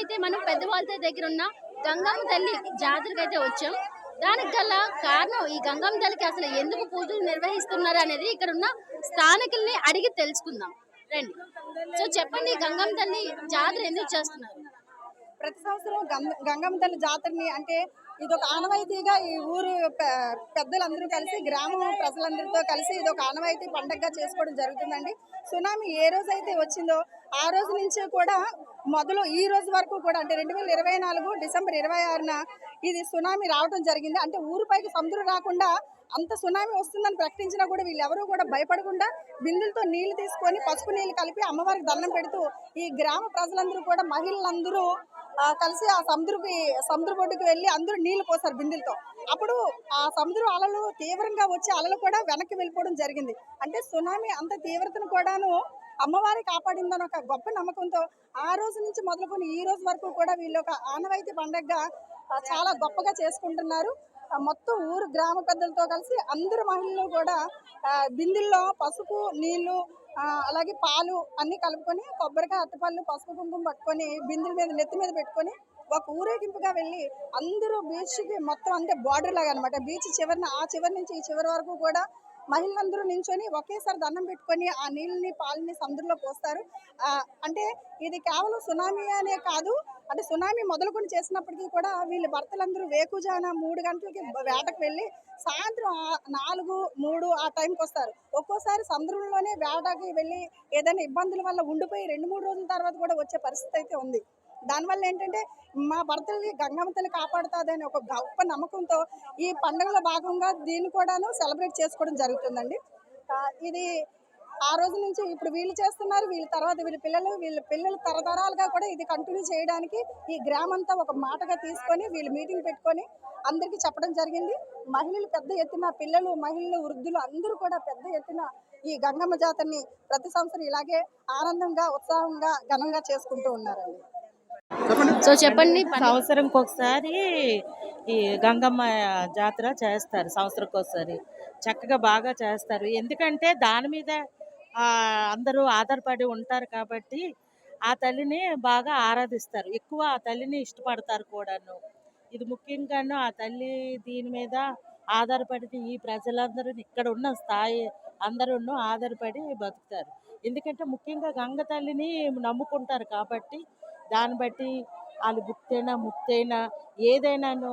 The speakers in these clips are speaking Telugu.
అయితే మనం పెద్దవాళ్ళ దగ్గర ఉన్న గంగమ్మ తల్లి జాతరకు అయితే వచ్చాం. దానికి గల కారణం ఈ గంగమ్మ తల్లికి అసలు ఎందుకు పూజలు నిర్వహిస్తున్నారు అనేది ఇక్కడ ఉన్న స్థానికుల్ని అడిగి తెలుసుకుందాం. రండి. సో చెప్పండి గంగమ్మ తల్లి జాతర ఎందుకు చేస్తున్నారు? ప్రతి సంవత్సరం గంగమ్మ తల్లి జాతరని అంటే ఇది ఒక ఆనవాయితీగా ఈ ఊరు పెద్దలందరూ కలిసి గ్రామం ప్రజలందరితో కలిసి ఇది ఒక ఆనవాయితీ పండగగా చేసుకోవడం జరుగుతుందండి. సునామీ ఏ రోజు అయితే వచ్చిందో ఆ రోజు నుంచి కూడా మొదలు ఈ రోజు వరకు కూడా అంటే రెండు వేల ఇరవై నాలుగు డిసెంబర్ ఇరవై ఆరున ఇది సునామీ రావడం జరిగింది. అంటే ఊరిపైకి సముద్రం రాకుండా అంత సునామీ వస్తుందని ప్రకటించినా కూడా వీళ్ళెవరూ కూడా భయపడకుండా బిందులతో నీళ్ళు తీసుకొని పసుపు నీళ్ళు కలిపి అమ్మవారికి దండం పెడుతూ ఈ గ్రామ ప్రజలందరూ కూడా మహిళలందరూ కలిసి ఆ సముద్రకి సముద్ర ఒడ్డుకి వెళ్ళి అందరూ నీళ్ళు పోసారు బిందెలతో. అప్పుడు ఆ సముద్రం అలలు తీవ్రంగా వచ్చి అలలు కూడా వెనక్కి వెళ్ళిపోవడం జరిగింది. అంటే సునామీ అంత తీవ్రతను కూడాను అమ్మవారి కాపాడిందని ఒక గొప్ప నమ్మకంతో ఆ రోజు నుంచి మొదలుకొని ఈ రోజు వరకు కూడా వీళ్ళు ఒక ఆనవాయితీ పండగగా చాలా గొప్పగా చేసుకుంటున్నారు. మొత్తం ఊరు గ్రామ పెద్దలతో కలిసి అందరు మహిళలు కూడా బిందుల్లో బిందెల్లో పసుపు నీళ్ళు అలాగే పాలు అన్నీ కలుపుకొని కొబ్బరికాయ అట్టపళ్ళు పసుపు కుంకుమ పట్టుకొని బిందెల మీద నెత్తి మీద పెట్టుకొని ఒక ఊరేగింపుగా వెళ్ళి అందరూ బీచ్కి మొత్తం అంటే బార్డర్ లాగా అనమాట బీచ్ చివరిన ఆ చివరి నుంచి ఈ చివరి వరకు కూడా మహిళలందరూ నించొని ఒకేసారి దండం పెట్టుకొని ఆ నీళ్ళని పాలని సముద్రంలో పోస్తారు. అంటే ఇది కేవలం సునామీ అనే కాదు. అంటే సునామీ మొదలుకొని చేసినప్పటికీ కూడా వీళ్ళ భర్తలందరూ వేకుజాన మూడు గంటలకి వేటకు వెళ్ళి సాయంత్రం నాలుగు మూడు ఆ టైంకి వస్తారు. ఒక్కోసారి సముద్రంలోనే వేటకి వెళ్ళి ఏదైనా ఇబ్బందుల వల్ల ఉండిపోయి రెండు మూడు రోజుల తర్వాత కూడా వచ్చే పరిస్థితి అయితే ఉంది. దానివల్ల ఏంటంటే మా భర్తల్ని గంగమ్మ తల్లి కాపాడుతుందని ఒక గొప్ప నమ్మకంతో ఈ పండుగలో భాగంగా దీన్ని కూడాను సెలబ్రేట్ చేసుకోవడం జరుగుతుందండి. ఇది ఆ రోజు నుంచి ఇప్పుడు వీళ్ళు చేస్తున్నారు వీళ్ళ తర్వాత వీళ్ళ పిల్లలు వీళ్ళ పిల్లలు తరతరాలుగా కూడా ఇది కంటిన్యూ చేయడానికి ఈ గ్రామంతా ఒక మాటగా తీసుకొని వీళ్ళు మీటింగ్ పెట్టుకొని అందరికీ చెప్పడం జరిగింది. మహిళలు పెద్ద ఎత్తున పిల్లలు మహిళలు వృద్ధులు అందరూ కూడా పెద్ద ఎత్తున ఈ గంగమ్మ జాతరని ప్రతి సంవత్సరం ఇలాగే ఆనందంగా ఉత్సాహంగా ఘనంగా చేసుకుంటూ ఉన్నారండి. సో చెప్పండి సంవత్సరంకి ఒకసారి ఈ గంగమ్మ జాతర చేస్తారు సంవత్సరంకి ఒకసారి చక్కగా బాగా చేస్తారు. ఎందుకంటే దాని మీద ఆ, అందరూ ఆధారపడి ఉంటారు కాబట్టి ఆ తల్లిని బాగా ఆరాధిస్తారు. ఎక్కువ ఆ తల్లిని ఇష్టపడతారు కూడాను. ఇది ముఖ్యంగాను ఆ తల్లి దీని మీద ఆధారపడి ఈ ప్రజలందరూ ఇక్కడ ఉన్న స్థాయి అందరూ ఆధారపడి బతుకుతారు. ఎందుకంటే ముఖ్యంగా గంగ తల్లిని నమ్ముకుంటారు కాబట్టి దాన్ని బట్టి వాళ్ళు భుక్తైనా ముక్తైనా ఏదైనాను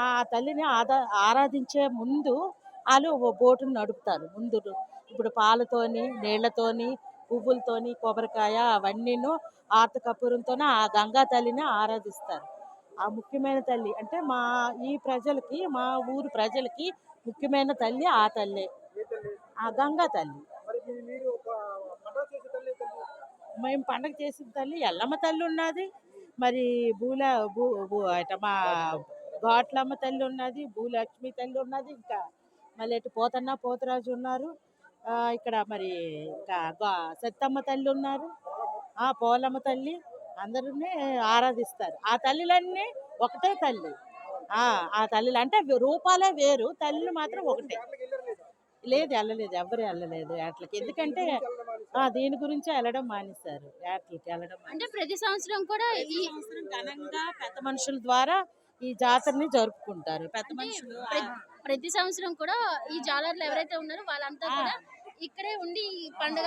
ఆ తల్లిని ఆదా ఆరాధించే ముందు వాళ్ళు ఓ బోటును నడుపుతారు. ముందు ఇప్పుడు పాలతోని నీళ్ళతోని పువ్వులతోని కొబ్బరికాయ అవన్నీను ఆర్త కపూరంతోనే ఆ గంగా తల్లిని ఆరాధిస్తారు. ఆ ముఖ్యమైన తల్లి అంటే మా ఈ ప్రజలకి మా ఊరు ప్రజలకి ముఖ్యమైన తల్లి ఆ తల్లి. ఆ గంగా తల్లి. మేము పండగ చేసిన తల్లి ఎల్లమ్మ తల్లి ఉన్నది. మరి భూల భూ భూ అట మా ఘాట్లమ్మ తల్లి ఉన్నది భూలక్ష్మి తల్లి ఉన్నది. ఇంకా మళ్ళీ ఇటు పోతన్న పోతరాజు ఉన్నారు. ఇక్కడ మరి ఇంకా సత్తమ్మ తల్లి ఉన్నారు. ఆ పోలమ్మ తల్లి అందరూనే ఆరాధిస్తారు. ఆ తల్లిలన్నీ ఒకటే తల్లి. ఆ తల్లిలు అంటే రూపాలే వేరు. తల్లిలు మాత్రం ఒకటే. లేదు వెళ్ళలేదు. ఎవరు వెళ్ళలేదు అట్లకి. ఎందుకంటే దీని గురించి వెళ్ళడం మానేశారు? వెళ్ళడం. అంటే ప్రతి సంవత్సరం కూడా ఈ సంవత్సరం ఘనంగా పెద్ద మనుషుల ద్వారా ఈ జాతరని జరుపుకుంటారు. పెద్ద మనుషులు ప్రతి సంవత్సరం కూడా ఈ జాలర్లు ఎవరైతే ఉన్నారో వాళ్ళంతా కూడా ఇక్కడే ఉండి ఈ పండుగ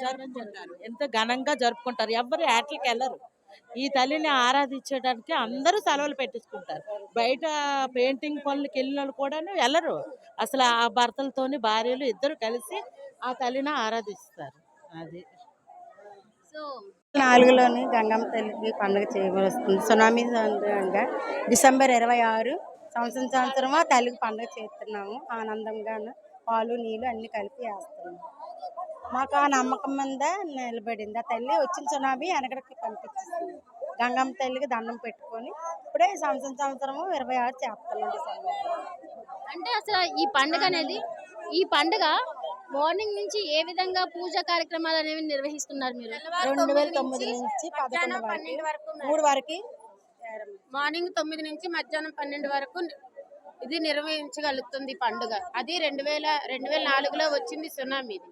జరుపుకుంటారు. ఎంత ఘనంగా జరుపుకుంటారు. ఎవరు వేటలకి వెళ్ళరు ఈ తల్లిని ఆరాధించడానికి అందరూ సెలవులు పెట్టించుకుంటారు. బయట పెయింటింగ్ పనులకి వెళ్ళిన వాళ్ళు కూడా వెళ్ళరు అసలు ఆ భర్తలతోని భార్యలు ఇద్దరు కలిసి ఆ తల్లిని ఆరాధిస్తారు. అది. సో నాలుగులోని గంగమ్మ తల్లికి పండుగ చేయవలసింది. సునామీ సందర్భంగా డిసెంబర్ ఇరవై ఆరు సంవత్సరం సంవత్సరం ఆ తల్లికి పండుగ చేస్తున్నాము. ఆనందంగాను పాలు నీళ్ళు అన్ని కలిపి వేస్తున్నాము మాకు ఆ నమ్మకం మీద నిలబడింది. ఆ తల్లి వచ్చిన సునామీ వెనకడికి పంపించింది గంగమ్మ తల్లికి దండం పెట్టుకొని ఇప్పుడే సంవత్సరం సంవత్సరము ఇరవై ఆరు చేస్తున్నాం అంటే అసలు ఈ పండుగ అనేది ఈ పండుగ మార్నింగ్ నుంచి ఏ విధంగా పూజా కార్యక్రమాలు అనేవి నిర్వహిస్తున్నారు మీరు? రెండు వేల తొమ్మిది నుంచి వరకు. మూడు వరకు? మార్నింగ్ తొమ్మిది నుంచి మధ్యాహ్నం పన్నెండు వరకు ఇది నిర్వహించగలుగుతుంది పండుగ. అది రెండు వేల రెండు వేల నాలుగులో వచ్చింది సునామీ ఇది.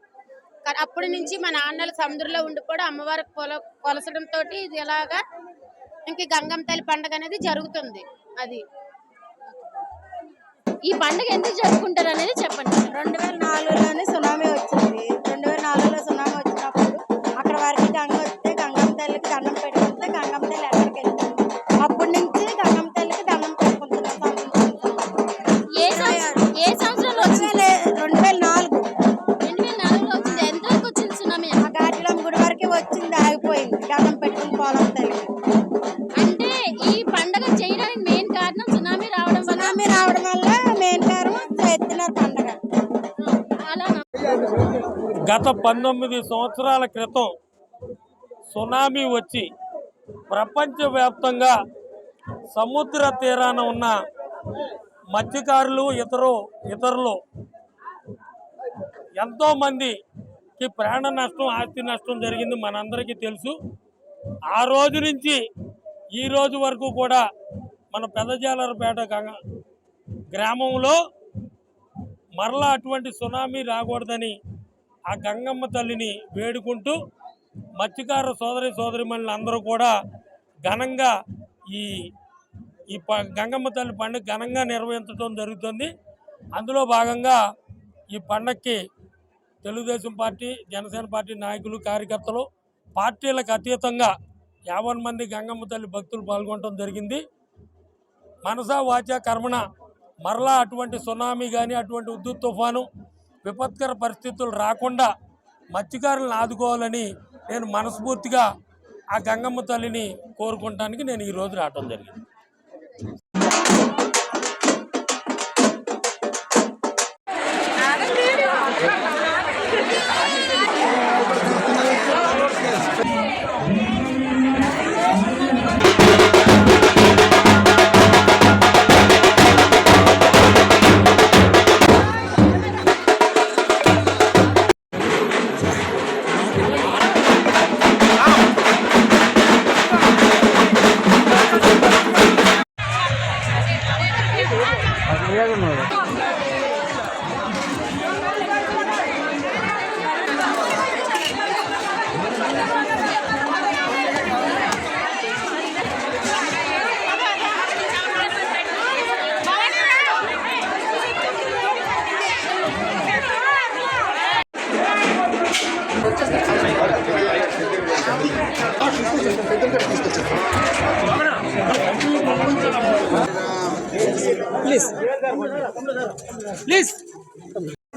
అప్పటి నుంచి మా నాన్నలు సముద్రంలో ఉండిపోవడం అమ్మవారి కొల కొలసడం తోటి ఇది ఎలాగా ఇంక గంగమ్మ తల్లి పండుగ అనేది జరుగుతుంది. అది ఈ పండుగ ఎందుకు జరుపుకుంటారు అనేది చెప్పండి. రెండు వేల నాలుగులోనే సునామీ వచ్చింది. రెండు వేల నాలుగులో సునామీ వచ్చినప్పుడు అక్కడ వారికి గంగ వస్తే గంగమ్మ తల్లికి దండం గత పంతొమ్మిది సంవత్సరాల క్రితం సునామీ వచ్చి ప్రపంచవ్యాప్తంగా సముద్ర తీరాన ఉన్న మత్స్యకారులు ఇతరు ఇతరులు ఎంతోమందికి ప్రాణ నష్టం ఆస్తి నష్టం జరిగింది మనందరికీ తెలుసు. ఆ రోజు నుంచి ఈ రోజు వరకు కూడా మన పెదజాలరపేట గ్రామంలో మరలా అటువంటి సునామీ రాకూడదని ఆ గంగమ్మ తల్లిని వేడుకుంటూ మత్స్యకార సోదరి సోదరిమణులు అందరూ కూడా ఘనంగా ఈ ఈ ప గంగమ్మ తల్లి పండుగ ఘనంగా నిర్వహించడం జరుగుతుంది. అందులో భాగంగా ఈ పండగకి తెలుగుదేశం పార్టీ జనసేన పార్టీ నాయకులు కార్యకర్తలు పార్టీలకు అతీతంగా యాభై మంది గంగమ్మ తల్లి భక్తులు పాల్గొనడం జరిగింది. మనసా వాచా కర్మణ మరలా అటువంటి సునామీ కానీ అటువంటి ఉద్దుత్ తుఫాను విపత్కర పరిస్థితులు రాకుండా మత్స్యకారులను ఆదుకోవాలని నేను మనస్ఫూర్తిగా ఆ గంగమ్మ తల్లిని కోరుకుంటానికి నేను ఈరోజు రావటం జరిగింది.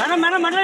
మేడం మేడం మేడం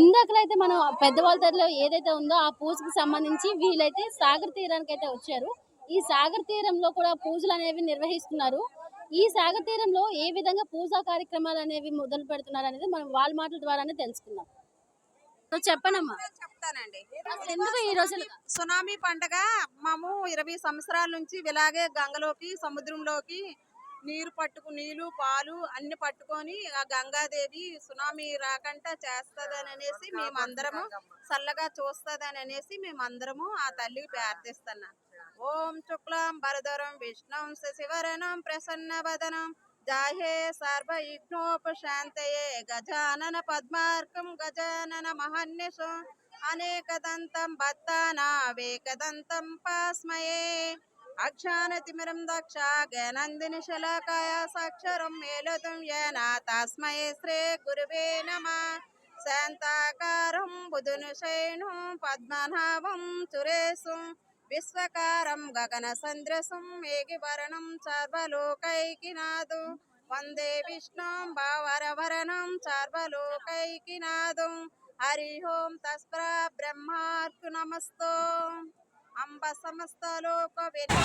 ఇందాకలైతే మనం పెద్దవాళ్ళ తరలో ఏదైతే ఉందో ఆ పూజకి సంబంధించి వీళ్ళైతే సాగర్ తీరానికి అయితే వచ్చారు. ఈ సాగర్ తీరంలో కూడా పూజలు అనేవి నిర్వహిస్తున్నారు. ఈ సాగర్ తీరంలో ఏ విధంగా పూజా కార్యక్రమాలు అనేవి మొదలు పెడుతున్నారు అనేది మనం వాళ్ళ మాటల ద్వారానే తెలుసుకుందాం. సో చెప్పనమ్మా. చెప్తానండి. ఎందుకు ఈ రోజులు సునామీ పండగ మేము ఇరవై సంవత్సరాల నుంచి ఇలాగే గంగలోకి సముద్రంలోకి నీరు పట్టుకు నీళ్ళు పాలు అన్ని పట్టుకొని ఆ గంగాదేవి సునామీ రాకుండా చేస్తదని అనేసి మేమందరము చల్లగా చూస్తదని అనేసి మేమందరము ఆ తల్లికి ప్రార్థిస్తున్నాం. ఓం శుక్లం భరధరం విష్ణుం శశివరణం ప్రసన్న వదనం జాహే సర్వ విఘ్నోపశాంతయే గజానన పద్మార్కం గజానన మహన్యసం అనేకదంతం భక్తానావేకదంతం పాస్మయే. అక్షానతిమిరం దక్ష జ్ఞానందిని శలాకాయ సాక్షరం మేలుతం ఏన తస్మై శ్రీ గురువే నమ శాంతాకారం బుధును శైను పద్మనాభం చురేసు విశ్వకారం గగన సంద్రసం మేఘివరణం సర్వలోకైకినాదు వందే విష్ణుం భావరవరణం సర్వలోకైకినాదం హరి ఓం తస్ప్ర బ్రహ్మార్కు నమస్తో అంబ సమస్త లోక వెళ్ళి